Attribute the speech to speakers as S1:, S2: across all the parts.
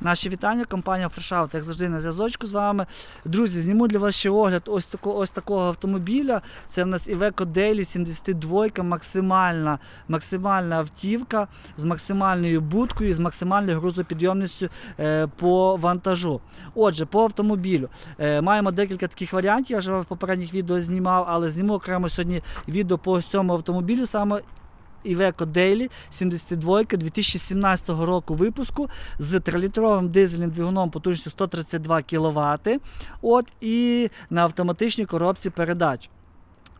S1: Наші вітання, компанія Фрешаут, як завжди на зв'язочку з вами. Друзі, зніму для вас ще огляд ось такого, ось такого автомобіля. Це в нас Iveco Daily 72, максимальна, максимальна автівка з максимальною будкою, з максимальною грузопідйомністю е, по вантажу. Отже, по автомобілю е, маємо декілька таких варіантів. Я вже в попередніх відео знімав, але зніму окремо сьогодні відео по ось цьому автомобілю. Саме Iveco Daily 72 2017 року випуску з 3-літровим дизельним двигуном потужністю 132 кВт. От і на автоматичній коробці передач.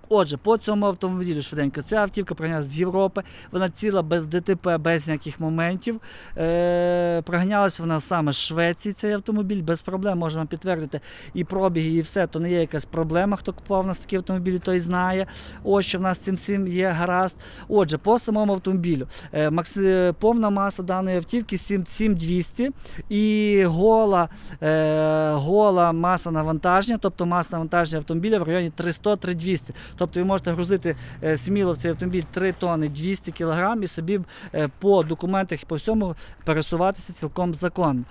S1: Отже, по цьому автомобілю швиденько. Ця автівка прийнялась з Європи, вона ціла без ДТП, без ніяких моментів. Е, Проганялась вона саме з Швеції, цей автомобіль, без проблем можемо підтвердити і пробіги, і все, то не є якась проблема. Хто купував у нас такі автомобілі, той знає. Ось що в нас цим всім є гаразд. Отже, по самому автомобілю. Е, макси- повна маса даної автівки 7200 і гола, е, гола маса навантаження, тобто маса навантаження автомобіля в районі 300-3200. Тобто ви можете грузити е, сміло в цей автомобіль 3 тонни 200 кг і собі е, по документах і по всьому пересуватися цілком законно.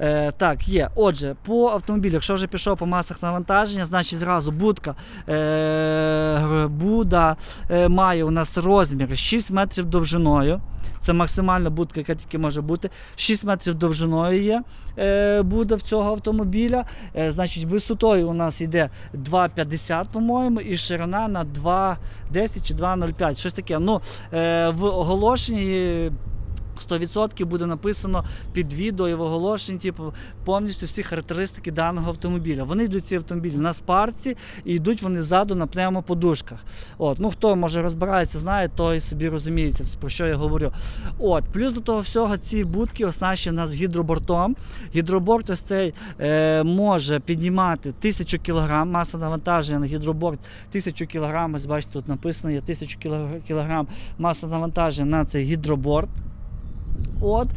S1: Е, так, є. Отже, по автомобілю, якщо вже пішов по масах навантаження, значить зразу будка е, Буда е, має у нас розмір 6 метрів довжиною. Це максимальна будка, яка тільки може бути. 6 метрів довжиною є е, буде в цього автомобіля. Е, значить, висотою у нас йде 2,50, по-моєму, і ширина на 2,10 чи 2,05. Щось таке. Ну, е, в оголошенні. 100% буде написано під відео і в оголошенні, типу, повністю всі характеристики даного автомобіля. Вони йдуть ці автомобілі на спарці і йдуть вони ззаду на пневмоподушках. От, ну хто може розбирається, знає, той собі розуміється, про що я говорю. От, плюс до того всього, ці будки оснащені в нас гідробортом. Гідроборт ось цей е, може піднімати 1000 кг, маса навантаження на гідроборт 1000 кг. Ось бачите, тут написано є 1000 кг маса навантаження на цей гідроборт. От.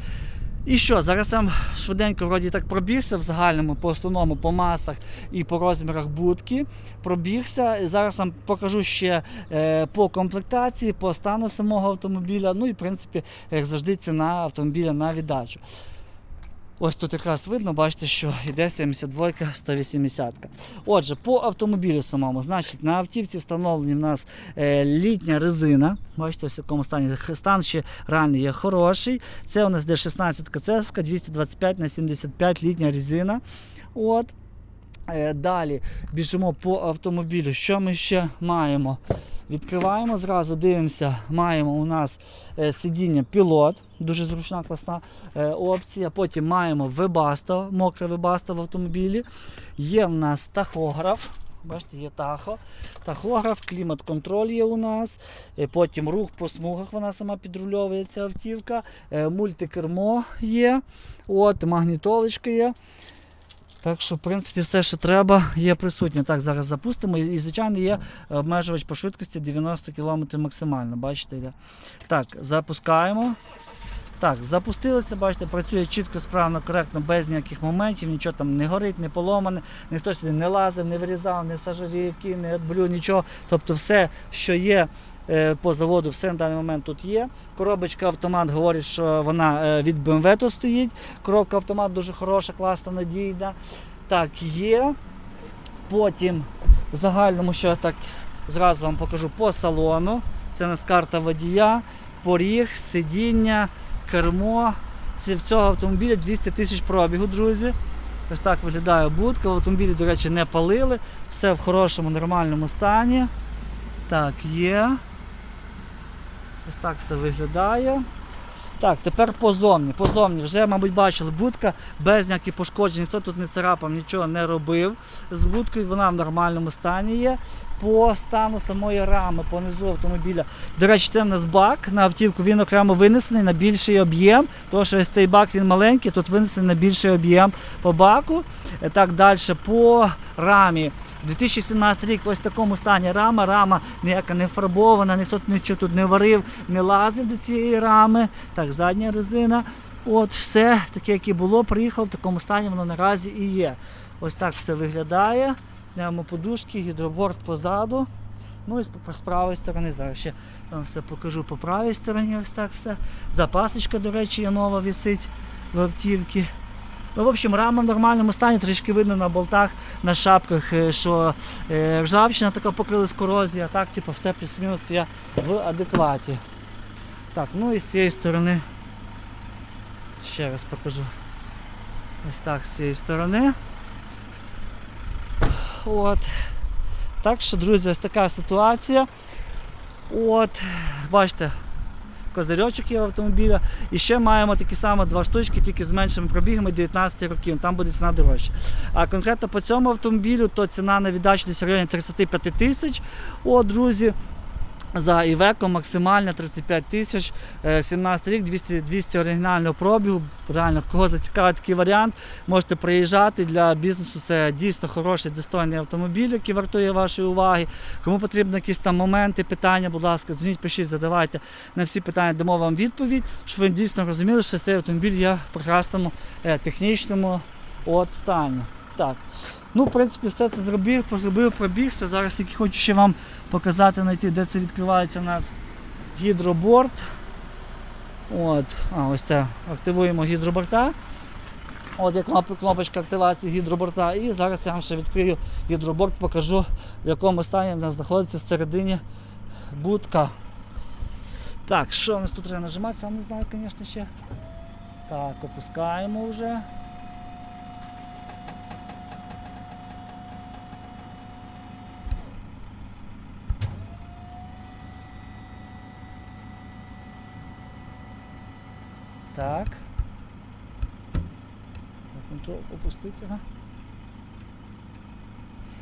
S1: І що, зараз я швиденько вроді так пробігся в загальному, по основному, по масах і по розмірах будки. Пробігся. Зараз вам покажу ще е, по комплектації, по стану самого автомобіля. Ну і в принципі, як завжди, ціна автомобіля на віддачу. Ось тут якраз видно, бачите, що йде 72 180 Отже, по автомобілю самому, значить, на автівці встановлені в нас е, літня резина. Бачите, ось в якому стані стан ще реально є хороший. Це у нас де 16 КЦ, 225 на 75 літня резина. От. Е, Далі біжимо по автомобілю. Що ми ще маємо? Відкриваємо зразу, дивимося, маємо у нас е, сидіння пілот, дуже зручна класна е, опція. Потім маємо Webasto, мокре Webasto в автомобілі. Є в нас тахограф. Бачите, є тахо. Тахограф, клімат-контроль є у нас. Е, Потім рух по смугах, вона сама підрульовує ця автівка. Мультикермо є. От, магнітолочка є. Так що, в принципі, все, що треба, є присутнє. Так, зараз запустимо. І, звичайно, є обмежувач по швидкості 90 км максимально. Бачите, йде. Так, запускаємо. Так, запустилося, бачите, працює чітко, справно, коректно, без ніяких моментів, нічого там не горить, не поломане, ніхто сюди не лазив, не вирізав, не сажовівки, не адблю, нічого. Тобто все, що є по заводу, все на даний момент тут є. Коробочка автомат говорить, що вона е, від BMW тут стоїть. Коробка автомат дуже хороша, класна, надійна. Так, є. Потім в загальному, що я так зразу вам покажу по салону. Це у нас карта водія, поріг, сидіння, кермо. Це в цього автомобіля 200 тисяч пробігу, друзі. Ось так виглядає будка. В автомобілі, до речі, не палили. Все в хорошому, нормальному стані. Так, є. Ось так все виглядає. Так, тепер позовні. Позовні. Вже, мабуть, бачили, будка без ніяких пошкоджень, ніхто тут не царапав, нічого не робив з будкою, вона в нормальному стані є. По стану самої рами, по низу автомобіля. До речі, це в нас бак на автівку, він окремо винесений на більший об'єм. Тому що ось цей бак він маленький, тут винесений на більший об'єм по баку. Е, Так, далі по рамі. 2017 рік ось в такому стані рама, рама ніяка не фарбована, ніхто нічого тут не варив, не лазив до цієї рами. Так, задня резина. От все таке, як і було, приїхав в такому стані, воно наразі і є. Ось так все виглядає. Маємо подушки, гідроборд позаду. Ну і з правої сторони, зараз ще вам все покажу по правій стороні, ось так все. Запасочка, до речі, є нова висить в автівці. Ну, в общем, рама в нормальному стані, трішки видно на болтах, на шапках, е, що е, ржавчина така покрилась а так, типу, все плюс-мінус є в адекваті. Так, ну і з цієї сторони. Ще раз покажу. Ось так, з цієї сторони. От. Так що, друзі, ось така ситуація. От, бачите, козирьочок є в автомобіля. І ще маємо такі самі два штучки, тільки з меншими пробігами 19 років. Там буде ціна дорожча. А конкретно по цьому автомобілю, то ціна на віддачність в районі 35 тисяч. О, друзі. За Івеко максимальна 35 тисяч, е, 17 рік, 200, 200 оригінального пробігу. Реально, кого зацікавить такий варіант, можете приїжджати для бізнесу. Це дійсно хороший, достойний автомобіль, який вартує вашої уваги. Кому потрібні якісь там моменти, питання, будь ласка, дзвоніть, пишіть, задавайте на всі питання, дамо вам відповідь, щоб ви дійсно розуміли, що цей автомобіль є в прекрасному е, технічному от стані. Так. Ну, в принципі, все це зробив, зробив, пробігся. Зараз тільки хочу ще вам показати, знайти, де це відкривається у нас гідроборд. От, а, ось це. Активуємо гідроборта. От є кноп- кнопочка активації гідроборта. І зараз я вам ще відкрию гідроборд, покажу, в якому стані в нас знаходиться всередині будка. Так, що у нас тут треба нажимати, сам не знаю, звісно, ще. Так, опускаємо вже. Так. Ну опустити його.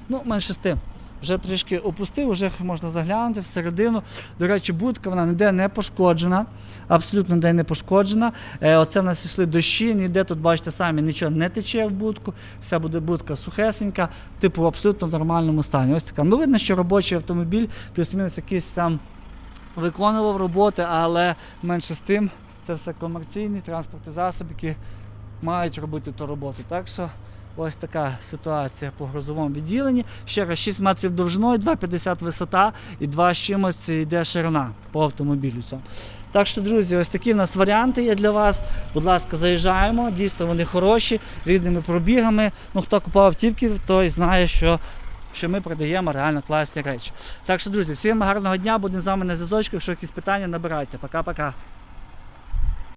S1: Ну, менше з тим. Вже трішки опустив, вже можна заглянути всередину. До речі, будка вона ніде не пошкоджена, абсолютно ніде не пошкоджена. Е, оце в нас йшли дощі, ніде тут, бачите, самі нічого не тече в будку. Вся буде будка сухесенька, типу в абсолютно в нормальному стані. Ось така. Ну, видно, що робочий автомобіль, плюс-мінус якийсь там виконував роботи, але менше з тим це все комерційні транспортні засоби, які мають робити ту роботу. Так що ось така ситуація по грузовому відділенні. Ще раз 6 метрів довжиною, 2,50 висота і 2 з чимось йде ширина по автомобілю. Так що, друзі, ось такі в нас варіанти є для вас. Будь ласка, заїжджаємо. Дійсно, вони хороші, рідними пробігами. Ну, хто купував автівки, той знає, що. Що ми продаємо реально класні речі. Так що, друзі, всім гарного дня, будемо з вами на зв'язочку. Якщо якісь питання, набирайте. Пока-пока.